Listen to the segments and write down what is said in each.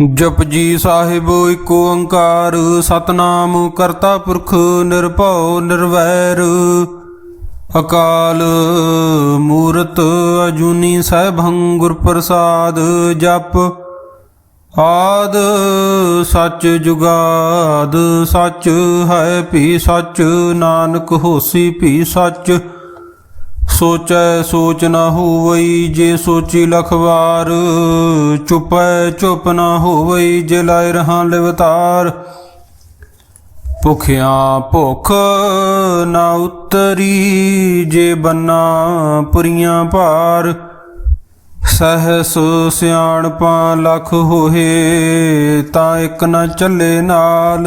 ਜਪਜੀ ਸਾਹਿਬ ਏਕ ਓੰਕਾਰ, ਸਤਨਾਮ ਕਰਤਾ ਪੁਰਖ ਨਿਰਭਉ ਨਿਰਵੈਰ। ਅਕਾਲ ਮੂਰਤ ਅਜੂਨੀ ਸੈਭੰ ਗੁਰ ਪ੍ਰਸਾਦ ਜਪ। ਆਦ ਸੱਚ ਜੁਗਾਦ ਸੱਚ ਹੈ ਭੀ ਸੱਚ, ਨਾਨਕ ਹੋਸੀ ਭੀ ਸੱਚ। ਸੋਚੈ ਸੋਚ ਨਾ ਹੋਵਈ ਜੇ ਸੋਚੀ ਲਖਵਾਰ ਚੁਪੈ ਚੁਪ ਨਾ ਹੋਵਈ ਜੇ ਲਾਇ ਰਹਾ ਲਿਵਤਾਰ। ਭੁਖਿਆ ਭੁਖ ਨਾ ਉਤਰੀ ਜੇ ਬੰਨਾ ਪੁਰੀਆਂ ਭਾਰ। ਸਹਸ ਸਿਆਣਪਾਂ ਲਖ ਹੋਏ ਤਾਂ ਇੱਕ ਨਾ ਚੱਲੇ ਨਾਲ।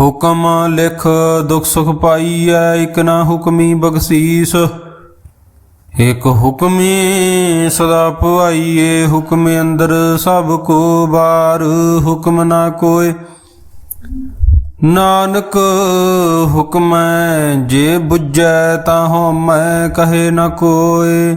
ਹੁਕਮ ਲਿਖ, ਦੁਖ ਸੁਖ ਪਾਈਐ, ਇਕ ਨਾ ਹੁਕਮੀ ਬਖਸ਼ੀਸ। ਇਕ ਹੁਕਮੀ ਸਦਾ ਪੁਆਈਏ, ਹੁਕਮ ਅੰਦਰ ਸਭ ਕੋ ਬਾਰ। ਹੁਕਮ ਨਾ ਕੋਏ ਨਾਨਕ, ਹੁਕਮੈ ਜੇ ਬੁੱਝੈ ਤਾਂ ਹਉ ਮੈਂ ਕਹੇ ਨਾ ਕੋਏ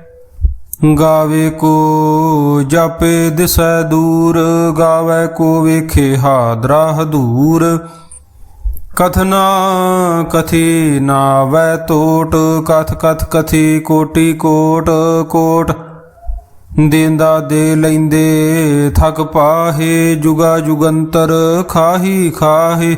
ਗਾਵੇ ਕੋ ਜਪੇ ਦਿਸੈ ਦੂਰ, ਗਾਵੇ ਕੋ ਵੇਖੇ ਹਾਦਰਾ ਹਦੂਰ। ਕਥਨਾ ਕਥੀ ਨਾਵੈ ਤੋਟ, ਕਥ ਕਥ ਕਥੀ ਕੋਟੀ ਕੋਟ ਕੋਟ ਦੇਂਦਾ ਦੇ ਲੈਂਦੇ, ਥਕ ਪਾਹੇ ਜੁਗਾ ਜੁਗੰਤਰ, ਖਾਹੀ ਖਾਹੇ।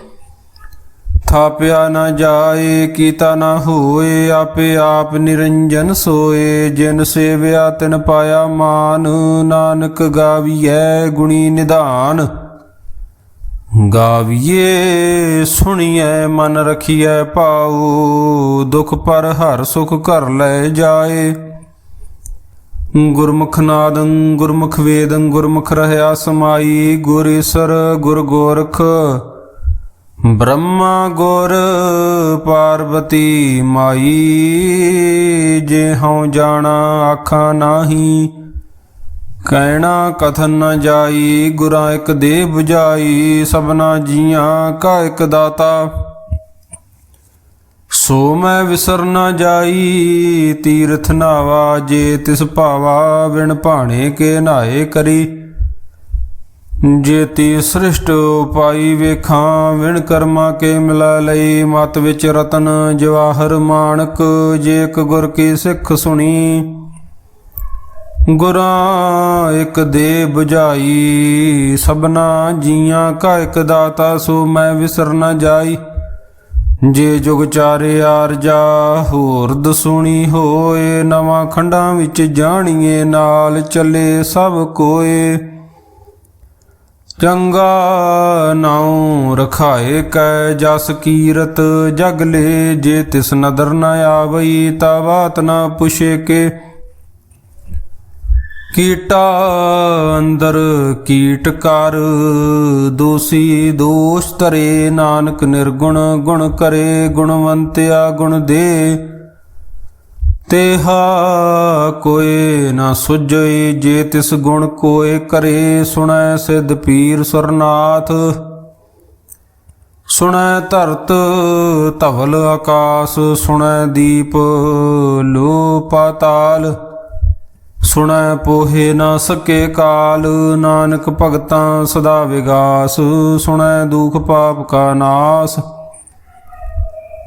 ਥਾਪਿਆ ਨਾ ਜਾਏ, ਕੀਤਾ ਨਾ ਹੋਏ, ਆਪੇ ਆਪ ਨਿਰੰਜਨ ਸੋਏ। ਜਿਨ ਸੇਵਿਆ ਤਿਨ ਪਾਇਆ ਮਾਨ, ਨਾਨਕ ਗਾਵੀਐ ਗੁਣੀ ਨਿਧਾਨ। ਗਾਵੀਏ, ਸੁਣੀਐ, ਮਨ ਰਖੀਐ ਪਾਉ ਦੁਖ ਪਰ ਹਰ ਸੁਖ ਘਰ ਲੈ ਜਾਏ। ਗੁਰਮੁਖ ਨਾਦੰ, ਗੁਰਮੁਖ ਵੇਦੰ, ਗੁਰਮੁਖ ਰਹਿਆ ਸਮਾਈ, ਗੁਰ ਈਸਰ, ਗੁਰ ਗੋਰਖ ਬ੍ਰਹਮਾ ਗੁਰ ਪਾਰਵਤੀ ਮਾਈ, ਜੇ ਹਉ ਜਾਣਾ ਆਖਾਂ ਨਾਹੀ। ਕਹਿਣਾ ਕਥਨ ਨ ਜਾਈ, ਗੁਰਾਂ ਇੱਕ ਦੇ 부ਜਾਈ, ਸਭਨਾ ਜੀਆਂ ਕਾ ਇੱਕ ਦਾਤਾ। ਸੋ ਮੈਂ ਵਿਸਰ ਨ ਜਾਈ, ਤੀਰਥ ਨਾਵਾ ਜੇ ਤਿਸ ਭਾਵਾ ਵਿਣ ਭਾਣੇ ਕੇ ਨਾਏ ਕਰੀ। ਜੇਤੀ ਸ੍ਰਿਸ਼ਟ ਉਪਾਈ ਵੇਖਾਂ, ਵਿਣ ਕਰਮਾ ਕੇ ਮਿਲਾ ਲਈ। ਮਤ ਵਿੱਚ ਰਤਨ ਜਵਾਹਰ ਮਾਨਕ ਜੇ ਇੱਕ ਗੁਰ ਕੀ ਸਿੱਖ ਸੁਣੀ। ਗੁਰਾਂ ਇੱਕ ਦੇ 부ਝਾਈ ਸਭਨਾ ਜੀਆਂ ਕਾ ਇੱਕ ਦਾਤਾ, ਸੋ ਮੈਂ ਵਿਸਰ ਨ ਜਾਈ। ਜੇ ਜੁਗ ਚਾਰੇ ਆਰਜਾ ਹੋਰ ਦਸੂਣੀ ਹੋਏ। ਨਵਾਂ ਖੰਡਾਂ ਵਿੱਚ ਜਾਣੀਏ, ਨਾਲ ਚੱਲੇ ਸਭ ਕੋਏ। ਚੰਗਾ ਨਾਉ ਰਖਾਏ ਕੈ ਜਸ ਕੀਰਤ, ਜਗ ਲੈ ਜੇ ਤਿਸ ਨਦਰ ਨ ਆਵਈ ਤਾ ਬਾਤ ਨ ਪੁਛੇ ਕੇ। ਕੀਟਾ ਅੰਦਰ ਕੀਟ ਕਰ, ਦੋਸੀ ਦੋਸ਼ ਤਰੇ ਨਾਨਕ ਨਿਰਗੁਣ, ਗੁਣ ਕਰੇ, ਗੁਣਵੰਤਿਆ ਗੁਣ ਦੇ। ਤੇਹਾ ਕੋਏ ਨਾ ਸੁਝਈ ਜੇ ਤਿਸ ਗੁਣ ਕੋਏ ਕਰੇ ਸੁਣੈ ਸਿਧ ਪੀਰ ਸੁਰਨਾਥ। ਸੁਣੈ ਧਰਤ ਧਵਲ ਆਕਾਸ, ਸੁਣੈ ਦੀਪ ਲੋ ਪਾਤਾਲ ਸੁਣੈ ਪੋਹੇ ਨਾ ਸਕੇ ਕਾਲ, ਨਾਨਕ ਭਗਤਾਂ ਸਦਾ ਵਿਗਾਸ। ਸੁਣੈ ਦੁਖ ਪਾਪ ਕਾ ਨਾਸ।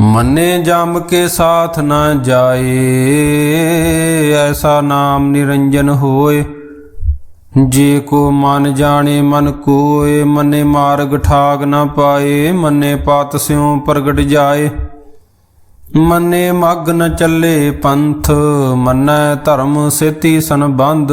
ਮੰਨੇ ਜਮ ਕੇ ਸਾਥ ਨਾ ਜਾਏ, ਐਸਾ ਨਾਮ ਨਿਰੰਜਨ ਹੋਏ। ਜੇ ਕੋ ਮਨ ਜਾਣੇ ਮਨ ਕੋਏ, ਮੰਨੇ ਮਾਰਗ ਠਾਗ ਨਾ ਪਾਏ, ਮੰਨੇ ਪਾਤ ਸਿਉ ਪ੍ਰਗਟ ਜਾਏ। ਮੰਨੇ ਮਗ ਨ ਚੱਲੇ ਪੰਥ, ਮੰਨੈ ਧਰਮ ਸੇਤੀ ਸੰਬੰਧ।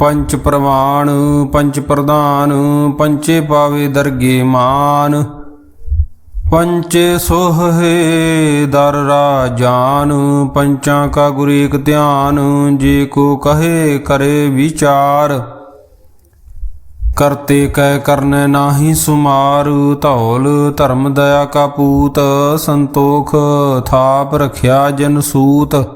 ਪੰਚ ਪ੍ਰਵਾਨ, ਪੰਚ ਪ੍ਰਧਾਨ, ਪੰਚੇ ਪਾਵੇ ਦਰਗੇ ਮਾਨ। ਪੰਚੇ ਸੋਹੇ ਦਰ ਰਾਜਾਨ ਪੰਚਾਂ ਕਾ ਗੁਰ ਏਕ ਧਿਆਨ, ਜੇ ਕੋ ਕਹੇ ਕਰੇ ਵਿਚਾਰ। ਕਰਤੇ ਕੈ ਕਰਨੈ ਨਾਹੀ ਸੁਮਾਰ, ਧੌਲ ਧਰਮ ਦਇਆ ਕਾ ਪੂਤ, ਸੰਤੋਖ ਥਾਪ ਰਖਿਆ ਜਨ ਸੂਤ।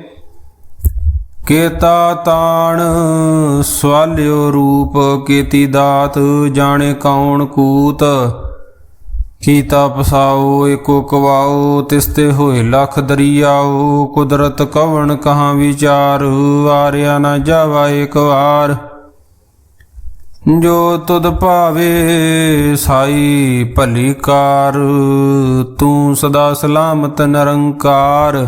ਕੇਤਾ ਤਾਣ, ਸਵਾਲਿਓ ਰੂਪ, ਕੀਤੀ ਦਾਤ, ਜਾਣੇ ਕੌਣ ਕੂਤ। ਕੀਤਾ ਪਸਾਓ, ਏਕੋ ਕਵਾਓ, ਤਿਸਤੇ ਹੋਏ ਲਖ ਦਰਿਆਓ। ਕੁਦਰਤ ਕਵਣ ਕਹਾਂ ਵਿਚਾਰ, ਆਰਿਆ ਨਾ ਜਾਵਾ ਏਕ ਵਾਰ। ਜੋ ਤੁਧ ਭਾਵੇ, ਸਾਈ ਭਲੀ ਕਾਰ, ਤੂੰ ਸਦਾ ਸਲਾਮਤ ਨਿਰੰਕਾਰ।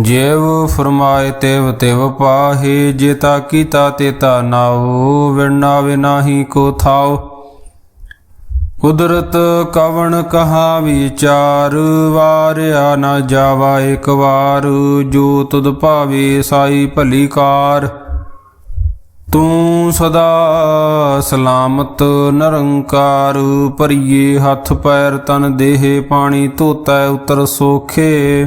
ਜੇਵ ਫਰਮਾਏ ਤਿਵ ਤਿਵ ਪਾਹੇ ਜੇਤਾ ਕੀਤਾ ਤੇਤਾ ਨਾਉ ਵਿਣਾਵੇ ਨਾਹੀ ਕੋ ਥਾਉ। ਕੁਦਰਤ ਕਵਣ ਕਹਾ ਵਿਚਾਰ, ਵਾਰਿਆ ਨਾ ਜਾਵਾ ਇੱਕ ਵਾਰ। ਜੋ ਤੁਧ ਭਾਵੇ ਸਾਈ ਭਲੀ ਕਾਰ। ਤੂੰ ਸਦਾ ਸਲਾਮਤ ਨਿਰੰਕਾਰ, ਭਰੀਏ ਹੱਥ ਪੈਰ ਤਨ ਦੇਹ, ਪਾਣੀ ਧੋਤਾ ਉਤਰ ਸੋਖੇ।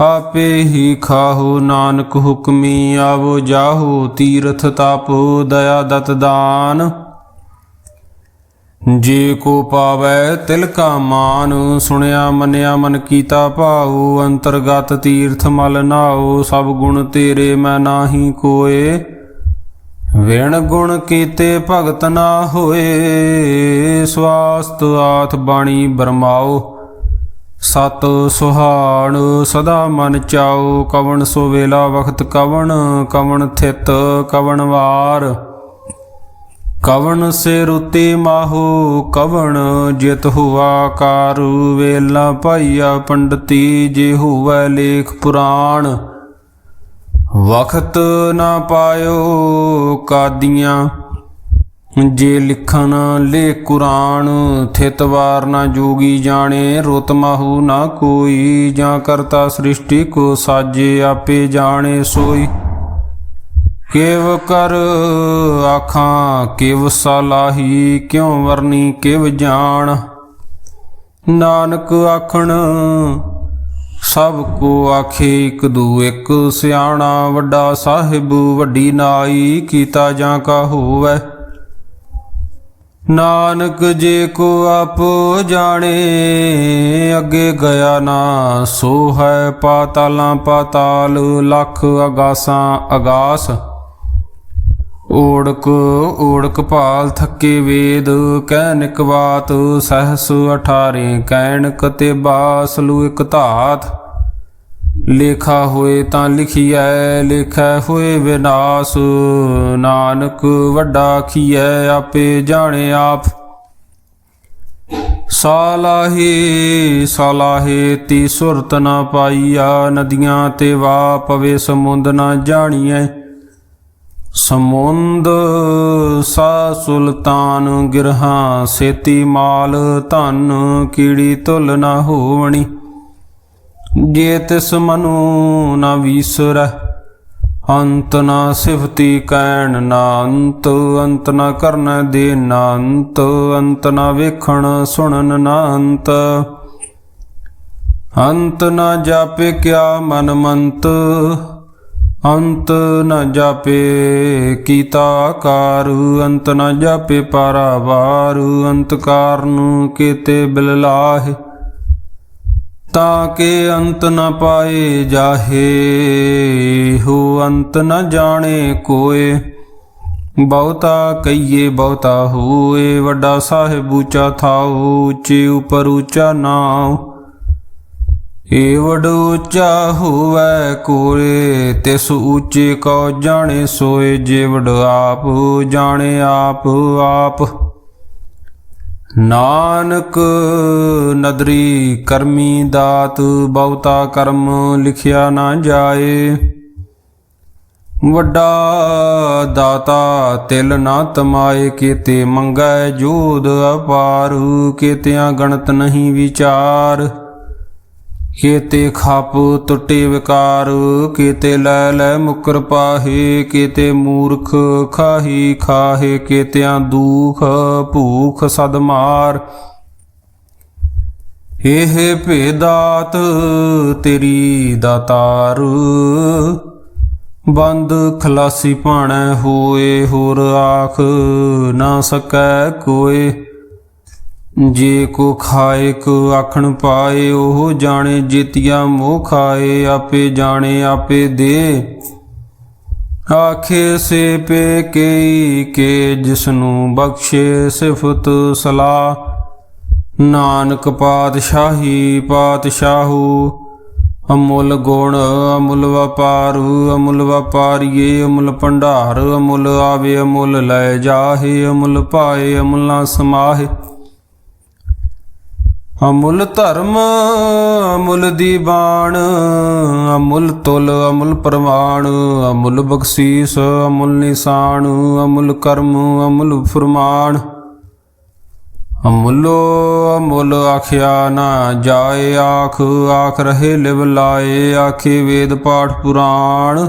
ਆਪੇ ਹੀ ਖਾਹੋ ਨਾਨਕ ਹੁਕਮੀ, ਆਵੋ ਜਾਹੋ ਤੀਰਥ ਤਾਪੋ, ਦਇਆ ਦਤ ਦਾਨ। ਜੇ ਕੋ ਪਾਵੈ ਤਿਲ ਕਾ ਮਾਨ, ਸੁਣਿਆ ਮੰਨਿਆ ਮਨ ਕੀਤਾ ਭਾਉ, ਅੰਤਰਗਤ ਤੀਰਥ ਮਲ ਨਾਉ, ਸਭ ਗੁਣ ਤੇਰੇ ਮੈਂ ਨਾਹੀ ਕੋਏ। ਵਿਣ ਗੁਣ ਕੀਤੇ ਭਗਤ ਨਾ ਹੋਏ, ਸਵਾਸਤ ਆਥ ਬਾਣੀ ਬਰਮਾਓ ਸਤ ਸੁਹਾਣ ਸਦਾ ਮਨ ਚਾਓ ਕਵਣ ਸੋ ਵੇਲਾ ਵਖਤ ਕਵਣ ਕਵਣ ਥਿਤ ਕਵਣ ਵਾਰ। ਕਵਣ ਸੇ ਰੁਤੇ ਮਾਹੋ, ਕਵਣ ਜਿਤ ਹੁਆ ਕਾਰੂ। ਵੇਲਾ ਭਾਈਆ ਪੰਡਤੀ, ਜੇ ਹੋਵੈ ਲੇਖ ਪੁਰਾਣ। ਵਖਤ ਨਾ ਪਾਇਓ ਕਾਦੀਆਂ। ਜੇ ਲਿਖਣ ਲੇ ਕੁਰਾਨ ਥਿਤਵਾਰ ਨਾ ਜੋਗੀ ਜਾਣੇ, ਰੁਤ ਮਾਹੂ ਨਾ ਕੋਈ, ਜਾਂ ਕਰਤਾ ਸ੍ਰਿਸ਼ਟੀ ਕੋ ਸਾਜੇ ਆਪੇ ਜਾਣੇ ਸੋਈ। ਕਿਵ ਕਰ ਆਖਾਂ, ਕਿਵ ਸਲਾਹੀ, ਕਿਉ ਵਰਨੀ ਕਿਵ ਜਾਣ। ਨਾਨਕ ਆਖਣ, ਸਭ ਕੋ ਆਖੇ ਇਕ ਦੂ ਇੱਕ, ਸਿਆਣਾ ਵੱਡਾ ਸਾਹਿਬ ਵੱਡੀ ਨਾਈ, ਕੀਤਾ ਜਾਂ ਕਾ ਹੋਵੈ। ਨਾਨਕ ਜੇ ਕੋ ਆਪੋ ਜਾਣੇ, ਅੱਗੇ ਗਿਆ ਨਾ ਸੋ ਹੈ ਪਾਤਾਲਾਂ ਪਾਤਾਲ, ਲੱਖ ਅਗਾਸਾਂ ਅਗਾਸ। ਓੜਕ ਓੜਕ ਭਾਲ ਥੱਕੇ ਵੇਦ ਕਹਿਨਿਕ ਬਾਤ ਸਹਸ 18 ਕਹਿਣਕ ਤੇ ਬਾਸਲੂ ਇਕ ਧਾਤ। ਲੇਖਾ ਹੋਏ ਤਾਂ ਲਿਖੀਐ, ਲਿਖੈ ਹੋਏ ਵਿਨਾਸ਼। ਨਾਨਕ ਵੱਡਾ ਖੀਐ, ਆਪੇ ਜਾਣੇ ਆਪ। ਸਾਲਾਹੀ, ਸਾਲਾਹੇ ਤੀ ਸੁਰਤ ਨਾ ਪਾਈਆ, ਨਦੀਆਂ ਤੇ ਵਾ ਪਵੇ ਸਮੁੰਦ ਨਾ ਜਾਣੀਐ। ਸਮੁੰਦ ਸਾ ਸੁਲਤਾਨ ਗਿਰਹਾ, ਸੇਤੀ ਮਾਲ ਧਨ ਕੀੜੀ ਤੁਲ ਨਾ ਹੋਵਣੀ। ਜੇ ਤਿਸ ਮਨੂ ਨਾ ਵੀਸਰੈ, ਅੰਤ ਨਾ ਸਿਫਤੀ ਕਹਿਣ ਨਾ ਅੰਤ ਅੰਤ ਨਾ ਕਰਨ ਦੇ ਨਾ ਅੰਤ ਅੰਤ ਨਾ ਵੇਖਣ ਸੁਣਨ ਨਾ ਅੰਤ ਅੰਤ ਨਾ ਜਾਪੇ ਕਿਆ ਮਨ ਮੰਤ, ਅੰਤ ਨ ਜਾਪੇ ਕੀਤਾ ਕਾਰ ਅੰਤ ਨ ਜਾਪੇ ਪਾਰਾਵਾਰ ਅੰਤ ਕਾਰਨ ਕੀਤੇ ਬਿਲਲਾਹ ਤਾਂ ਕੇ ਅੰਤ ਨ ਪਾਏ ਜਾਹੇ, ਹੋ ਅੰਤ ਨ ਜਾਣੇ ਕੋਏ। ਬਹੁਤਾ ਕਈਏ ਬਹੁਤਾ ਹੋਏ, ਵੱਡਾ ਸਾਹਿਬ ਉੱਚਾ ਥਾਉ, ਉੱਚੇ ਉਪਰ ਉੱਚਾ ਨਾਉ। ਏਵੜ ਉੱਚਾ ਹੋਵੈ ਕੋਏ, ਤਿਸ ਉੱਚੇ ਕੋ ਜਾਣੇ ਸੋਏ, ਜੇ ਜੇਵੜ ਆਪ ਜਾਣੇ ਆਪ ਆਪ। ਨਾਨਕ ਨਦਰੀ ਕਰਮੀ ਦਾਤ, ਬਹੁਤਾ ਕਰਮ ਲਿਖਿਆ ਨਾ ਜਾਏ। ਵੱਡਾ ਦਾਤਾ ਤਿਲ ਨਾ ਤਮਾਏ, ਕੀਤੇ ਮੰਗੈ ਜੋਦ ਅਪਾਰ, ਕੀਤਿਆਂ ਗਣਤ ਨਹੀਂ ਵਿਚਾਰ। ਕੀਤੇ ਖਾਪ ਟੁੱਟੇ ਵਿਕਾਰ, ਕੀਤੇ ਲੈ ਲੈ ਮੁਕਰ ਪਾਹੇ, ਕੀਤੇ ਮੂਰਖ ਖਾਹੀ, ਖਾਹੇ ਕੀਤਿਆਂ ਦੁਖ ਭੂਖ ਸਦ ਮਾਰ। ਇਹ ਭੇਦਾਤ ਤੇਰੀ ਦਾਤਾਰ ਬੰਦ ਖਲਾਸੀ ਭਾਣੈ ਹੋਏ, ਹੋਰ ਆਖ ਨਾ ਸਕੈ ਕੋਏ। ਜੇ ਕੋ ਖਾਏ ਕੋ ਆਖਣ ਪਾਏ, ਉਹ ਜਾਣੇ ਜਿਤਿਆ ਮੋਹ ਖਾਏ, ਆਪੇ ਜਾਣੇ ਆਪੇ ਦੇ। ਆਖੇ ਸੇ ਪੇ ਕੇ ਕੇ ਜਿਸਨੂੰ ਬਖਸ਼ੇ ਸਿਫਤ ਸਲਾਹ। ਨਾਨਕ ਪਾਤਸ਼ਾਹੀ ਪਾਤਸ਼ਾਹੂ, ਅਮੁੱਲ ਗੁਣ ਅਮੁੱਲ ਵਪਾਰੂ, ਅਮੁੱਲ ਵਪਾਰੀਏ ਅਮੁੱਲ ਭੰਡਾਰ, ਅਮੁੱਲ ਆਵੇ ਅਮੁੱਲ ਲੈ ਜਾਹੇ, ਅਮੁੱਲ ਪਾਏ ਅਮੁੱਲ ਨਾ ਸਮਾਹੇ। ਅਮੁੱਲ ਧਰਮ, ਅਮੁੱਲ ਦੀਵਾਨ ਅਮੁੱਲ ਤੁਲ, ਅਮੁੱਲ ਪ੍ਰਮਾਣ ਅਮੁੱਲ ਬਖਸ਼ੀਸ, ਅਮੁੱਲ ਨਿਸ਼ਾਨ, ਅਮੁੱਲ ਕਰਮ, ਅਮੁੱਲ ਫਰਮਾਨ। ਅਮੁੱਲੋ, ਅਮੁੱਲ ਆਖਿਆ ਨਾ ਜਾਏ ਆਖ ਆਖ ਰਹੇ ਲਿਵ ਲਾਏ, ਆਖੇ ਵੇਦ ਪਾਠ ਪੁਰਾਣ।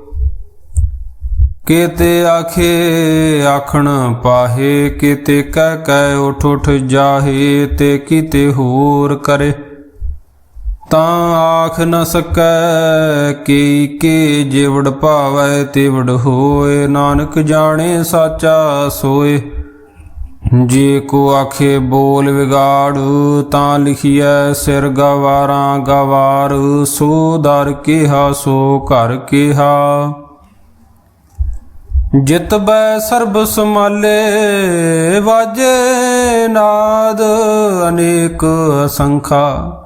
ਕੀਤੇ ਆਖੇ, ਆਖਣ ਪਾਹੇ, ਕੀਤੇ ਕਹਿ ਕਹਿ ਉਠ ਉਠ ਜਾਹੇ ਤੇ ਕੀਤੇ ਹੋਰ ਕਰੇ। ਤਾਂ ਆਖ ਨ ਸਕੈ ਕੀ ਕੇ ਜਿਵੜ ਭਾਵੈ, ਤਿਵੜ ਹੋਏ, ਨਾਨਕ ਜਾਣੇ ਸਾਚਾ ਸੋਏ। ਜੇ ਕੋ ਆਖੇ ਬੋਲ ਵਿਗਾੜ, ਤਾਂ ਲਿਖੀਐ ਸਿਰ ਗਵਾਰਾਂ ਗਵਾਰ, ਸੋ ਦਰ ਕਿਹਾ, ਸੋ ਘਰ ਕਿਹਾ। ਜਿਤ ਬੈ ਸਰਬ ਸਮਾਲੇ, ਵਾਜੇ ਨਾਦ ਅਨੇਕ ਅਸੰਖਾ।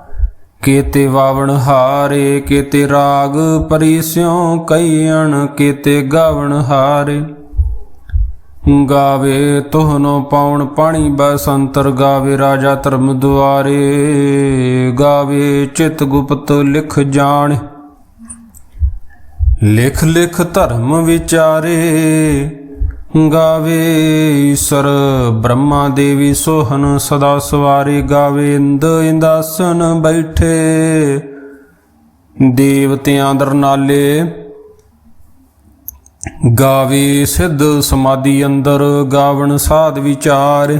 ਕੀਤੇ ਵਾਵਣ ਹਾਰੇ, ਕੀਤੇ ਰਾਗ ਪਰਿਸਿਉ ਕਈਣ ਕੀਤੇ ਗਾਵਣ ਹਾਰੇ। ਗਾਵੇ ਤੋਹਨੋ ਪਾਉਣ ਪਾਣੀ ਬਸੰਤਰ ਗਾਵੇ ਰਾਜਾ ਧਰਮ ਦੁਆਰੇ। ਗਾਵੇ ਚਿਤ ਗੁਪਤ ਲਿਖ ਜਾਣ। ਲਿਖ ਲਿਖ ਧਰਮ ਵਿਚਾਰੇ, ਗਾਵੇ ਈਸ਼ਰ ਬ੍ਰਹਮਾ ਦੇਵੀ ਸੋਹਨ ਸਦਾ ਸਵਾਰੇ, ਗਾਵੇ ਇੰਦ ਇੰਦਾਸਨ ਬੈਠੇ। ਦੇਵਤਿਆਂ ਦਰਨਾਲੇ ਗਾਵੇ ਸਿੱਧ ਸਮਾਧੀ ਅੰਦਰ ਗਾਵਣ ਸਾਧ ਵਿਚਾਰ।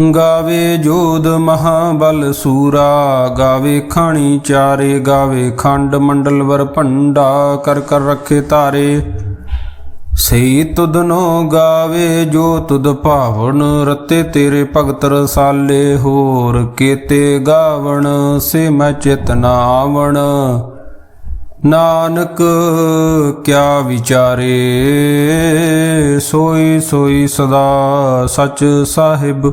ਗਾਵੇ ਜੋਧ ਮਹਾਬਲ ਸੂਰਾ, ਗਾਵੇ ਖਾਣੀ ਚਾਰੇ, ਗਾਵੇ ਖੰਡ ਮੰਡਲ ਵਰ ਭੰਡਾ, ਕਰ ਕਰ ਰੱਖੇ ਤਾਰੇ। ਸਈ ਤੁਧਨੋ ਗਾਵੇ ਜੋ ਤੁਦ ਭਾਵਨ, ਰਤੇ ਤੇਰੇ ਭਗਤ ਰਸਾਲੇ, ਹੋਰ ਕੀਤੇ ਗਾਵਣ, ਸੇ ਮੈਂ ਚਿਤ ਨਾ ਨਾਨਕ, ਕਿਆ ਵਿਚਾਰੇ, ਸੋਈ ਸੋਈ ਸਦਾ ਸਚ ਸਾਹਿਬ।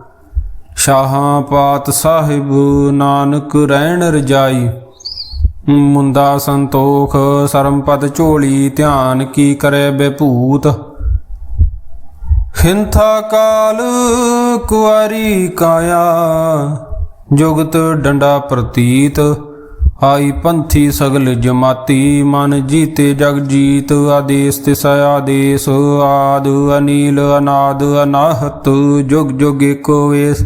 ਸ਼ਾਹਾਂ ਪਾਤ ਸਾਹਿਬ ਨਾਨਕ ਰਹਿਣ ਰਜਾਈ। ਮੁੰਦਾ ਸੰਤੋਖ, ਸਰਮਪਦ ਝੋਲੀ, ਧਿਆਨ ਕੀ ਕਰੇ ਬੇਭੂਤ। ਹਿੰਥਾ ਕਾਲ ਕੁਆਰੀ ਕਾਇਆ, ਜੁਗਤ ਡੰਡਾ ਪ੍ਰਤੀਤ। ਆਈ ਪੰਥੀ ਸਗਲ ਜਮਾਤੀ, ਮਨ ਜੀਤੇ ਜਗ ਜੀਤ, ਆਦੇਸ ਤਿਸ ਆਦੇਸ, ਆਦ ਅਨੀਲ ਅਨਾਦ ਅਨਾਹਤ, ਜੁਗ ਜੁਗ ਏਕੋ ਵੇਸ।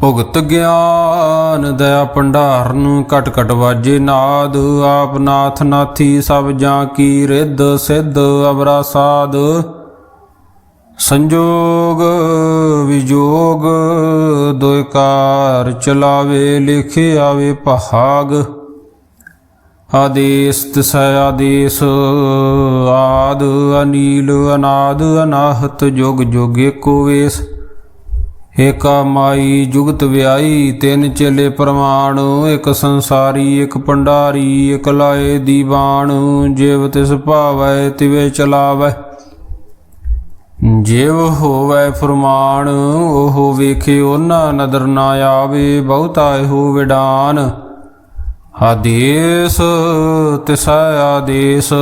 ਭੁਗਤ ਗਿਆਨ ਦਇਆ ਭੰਡਾਰਨ, ਕਟ ਕਟ ਵਾਜੇ ਨਾਦ, ਆਪ ਨਾਥ ਨਾਥੀ ਸਭ ਜਾਂ ਕੀ ਰਿੱਧ ਸਿੱਧ ਅਵਰਾ ਸਾਧ। ਸੰਜੋਗ ਵਿਜੋਗ ਦੋਇ ਚਲਾਵੇ, ਲਿਖੇ ਆਵੇ ਪਹਾਗ ਆਦੇਸ ਤਿਸ ਆਦੇਸ ਆਦ ਅਨੀਲ, ਅਨਾਦ ਅਨਾਹਤ, ਜੁਗ ਜੁਗ ਏਕੋ ਵੇਸ। ਏਕਾ ਮਾਈ ਜੁਗਤ ਵਿਆਈ, ਤਿੰਨ ਚੇਲੇ ਪ੍ਰਮਾਣ, ਇੱਕ ਸੰਸਾਰੀ, ਇੱਕ ਭੰਡਾਰੀ, ਇੱਕ ਲਾਏ ਦੀਵਾਨ, ਜਿਵ ਤਿਸ ਭਾਵੈ, ਤਿਵੇ ਚਲਾਵੈ। ਜਿਵ ਹੋਵੇ ਫਰਮਾਨ, ਉਹ ਵੇਖੇ ਉਹਨਾਂ ਨਦਰ ਨਾ ਆਵੇ, ਬਹੁਤਾ ਇਹੋ ਵਿਡਾਨ। ਆਦੇਸ ਤਿਸ ਆਦੇਸ,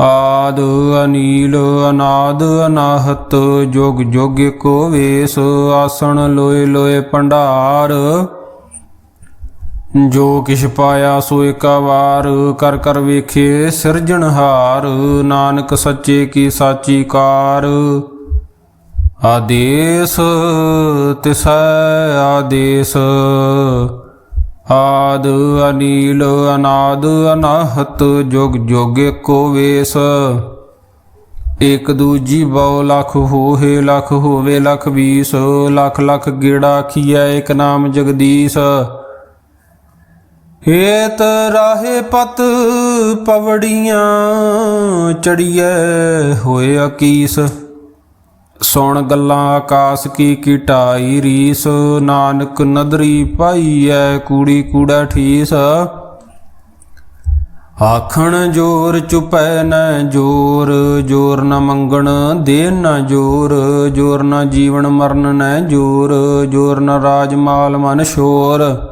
ਆਦ ਅਨੀਲ, ਅਨਾਦ ਅਨਾਹਤ ਜੁਗ ਜੁਗ ਕੋ ਵੇਸ, ਆਸਣ ਲੋਏ ਲੋਏ ਭੰਡਾਰ। ਜੋ ਕਿਛ ਪਾਇਆ ਸੋ ਏਕਾ ਵਾਰ ਕਰ ਕਰ ਵੇਖੇ ਸਿਰਜਣਹਾਰ ਨਾਨਕ ਸੱਚੇ ਕੀ ਸਾਚੀ ਕਾਰ। ਆਦੇਸ ਤਿਸ ਆਦੇਸ, ਆਦ ਅਨੀਲ ਅਨਾਦ ਅਨਾਹਤ, ਜੁਗ ਜੁਗ ਏਕੋ ਵੇਸ। ਇਕ ਦੂਜੀ ਬਹੁ ਲਖ ਹੋਏ ਲਖ ਹੋਵੇ ਲਖ ਵੀਸ, ਲੱਖ ਲੱਖ ਗੇੜਾ ਖੀਐ ਇਕ ਨਾਮ ਜਗਦੀਸ਼। ਏਤ ਰਾਹੇ ਪਤ ਪਵੜੀਆਂ, ਚੜੀਐ ਹੋਏ ਅਕੀਸ। ਸੁਣ ਗੱਲਾਂ ਆਕਾਸ ਕੀ ਕੀਟਾਈ ਰੀਸ, ਨਾਨਕ ਨਦਰੀ ਪਾਈਐ ਕੂੜੀ ਕੂੜਾ ਠੀਸ। ਆਖਣ ਜੋਰ ਚੁਪੈ ਨ ਜੋਰ ਜੋਰ ਨ ਮੰਗਣ ਦੇ ਨ ਜੋਰ ਜੋਰ ਨ ਜੀਵਨ ਮਰਨ ਨ ਜੋਰ ਜੋਰ ਨ ਰਾਜ ਮਾਲ ਮਨ ਸ਼ੋਰ।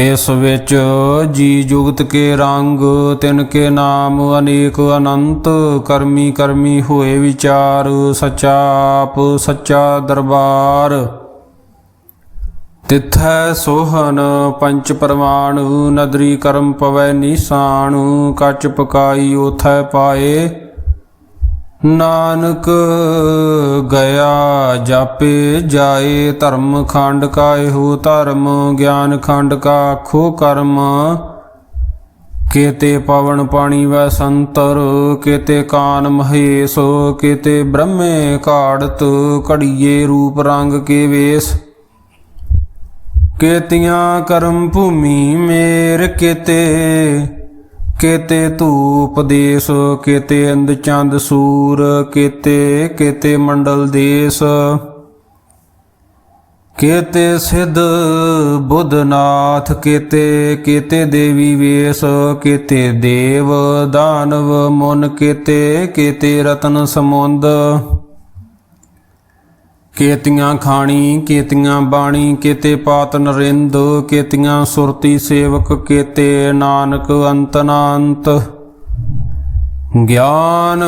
ਤਿਸ ਵਿੱਚ ਜੀ ਜੁਗਤ ਕੇ ਰੰਗ, ਤਿਨ ਕੇ ਨਾਮ ਅਨੇਕ ਅਨੰਤ, ਕਰਮੀ ਕਰਮੀ ਹੋਏ ਵਿਚਾਰ, ਸਚਾ ਆਪ, ਸੱਚਾ ਦਰਬਾਰ। ਤਿਥੈ ਸੋਹਨ ਪੰਚ ਪਰਮਾਣ ਨਦਰੀ ਕਰਮ ਪਵੈ ਨੀਸਾਨ ਕੱਚ ਪਕਾਈ ਉਥੈ ਪਾਏ। ਨਾਨਕ ਗਿਆ ਜਾਪੇ ਜਾਏ, ਧਰਮ ਖੰਡ ਕਾ ਇਹੋ ਧਰਮ, ਗਿਆਨ ਖੰਡ ਕਾ ਆਖੋ ਕਰਮ। ਕੇਤੇ ਪਵਨ ਪਾਣੀ ਵੈ ਸੰਤਰ, ਕੇਤੇ ਕਾਨ ਮਹੇਸ਼, ਕੇਤੇ ਬ੍ਰਹਮੇ ਕਾੜਤ, ਘੜੀਏ ਰੂਪ ਰੰਗ ਕੇ ਵੇਸ। ਕੇਤੀਆਂ ਕਰਮ ਭੂਮੀ ਮੇਰ ਕੇਤੇ ਕੇਤੇ ਧੂਪ ਦੇਸ, ਕੇਤੇ ਅੰਦ ਚੰਦ ਸੂਰ, ਕੇਤੇ ਕੇਤੇ ਮੰਡਲ ਦੇਸ। ਕੇਤੇ ਸਿਧ ਬੁੱਧਨਾਥ ਕੇਤੇ ਕੇਤੇ ਦੇਵੀ ਵੇਸ, ਕੇਤੇ ਦੇਵ ਦਾਨਵ ਮਨ, ਕੇਤੇ ਕੇਤੇ ਰਤਨ ਸਮੁੰਦ। ਕੇਤੀਆਂ ਖਾਣੀ, ਕੇਤੀਆਂ ਬਾਣੀ, ਕੇਤੇ ਪਾਤ ਨਰਿੰਦ, ਕੇਤੀਆਂ ਸੁਰਤੀ ਸੇਵਕ, ਕੇਤੇ ਨਾਨਕ ਅੰਤਨਾੰਤ। ਗਿਆਨ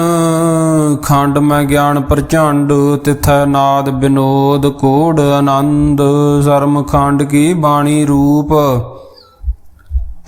ਖੰਡ ਮੈਂ ਗਿਆਨ ਪ੍ਰਚੰਡ, ਤਿਥੈ ਨਾਦ ਬਿਨੋਦ ਕੋੜ ਆਨੰਦ। ਸਰਮ ਖੰਡ ਕੀ ਬਾਣੀ ਰੂਪ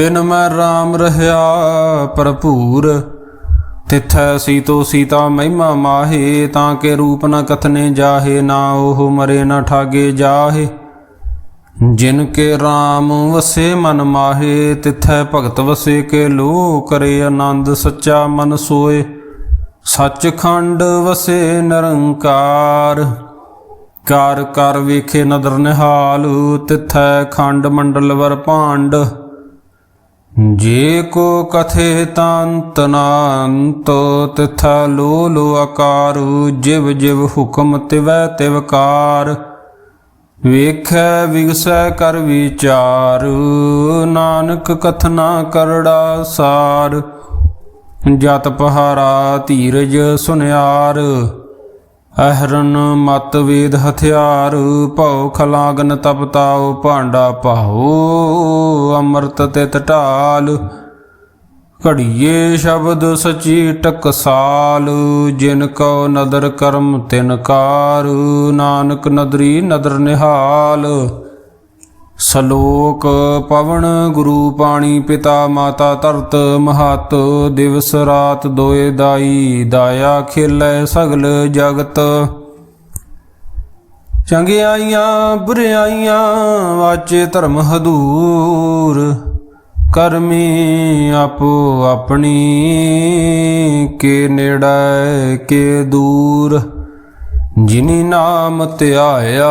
ਤਿਨ ਮੈਂ RAM ਰਹਾ ਭਰਪੂਰ। ਤਿਥੈ ਸੀਤੋ ਸੀਤਾ ਮਹਿਮਾ ਮਾਹੇ, ਤਾਂ ਕੇ ਰੂਪ ਨ ਕਥਨੇ ਜਾਹੇ, ਨਾ ਉਹ ਮਰੇ ਨ ਠਾਗੇ ਜਾਹੇ। ਜਿਨ ਕੇ RAM ਵਸੇ ਮਨ ਮਾਹੇ, ਤਿਥੈ ਭਗਤ ਵਸੇ ਕੇ ਲੋ ਕਰੇ ਆਨੰਦ ਸੱਚਾ ਮਨ ਸੋਏ। ਸੱਚਖੰਡ ਵਸੇ ਨਿਰੰਕਾਰ, ਕਰ ਕਰ ਵੇਖੇ ਨਦਰ ਨਿਹਾਲ, ਤਿਥੈ ਖੰਡ ਮੰਡਲ ਵਰ ਭਾਂਡ। ਜੇ ਕੋ ਕਥੇ ਤੰਤ ਨਾੰਤ ਤਿਥੈ ਲੋ ਲੋ ਜਿਵ ਜਿਵ ਹੁਕਮ ਤਿਵੈ ਤਿਵਕਾਰ ਵੇਖੈ, ਵਿਗਸੈ ਕਰ ਵਿਚਾਰ, ਨਾਨਕ ਕਥਨਾ ਕਰੜਾ ਸਾਰ। ਜਤ ਪਹਾਰਾ ਧੀਰਜ ਸੁਨਿਆਰ ਅਹਰਨ ਮਤ ਵੇਦ ਹਥਿਆਰ, ਭਉ ਖਲਾਗਨ ਤਪਤਾਉ ਭਾਂਡਾ ਪਾਉ ਅੰਮ੍ਰਿਤ ਤਿਤ ਢਾਲ। ਘੜੀਏ ਸ਼ਬਦ ਸਚੀ ਟਕਸਾਲ ਜਿਨ ਕੋ ਨਦਰ ਕਰਮ ਤਿਨ ਕਾਰ, ਨਾਨਕ ਨਦਰੀ ਨਦਰ ਨਿਹਾਲ। ਸ਼ਲੋਕ ਪਵਨ ਗੁਰੂ ਪਾਣੀ ਪਿਤਾ ਮਾਤਾ ਧਰਤ ਮਹਤ, ਦਿਵਸ ਰਾਤ ਦੋਏ ਦਾਈ, ਦਾਇਆ ਖੇਲੇ ਸਗਲ ਜਗਤ। ਚੰਗਿਆਈਆਂ, ਬੁਰਿਆਈਆਂ, ਵਾਚੇ ਧਰਮ ਹਦੂਰ, ਕਰਮੀ ਆਪੋ ਆਪਣੀ, ਕੇ ਨੇੜੈ, ਕੇ ਦੂਰ। ਜਿਨੀ ਨਾਮ ਧਿਆਇਆ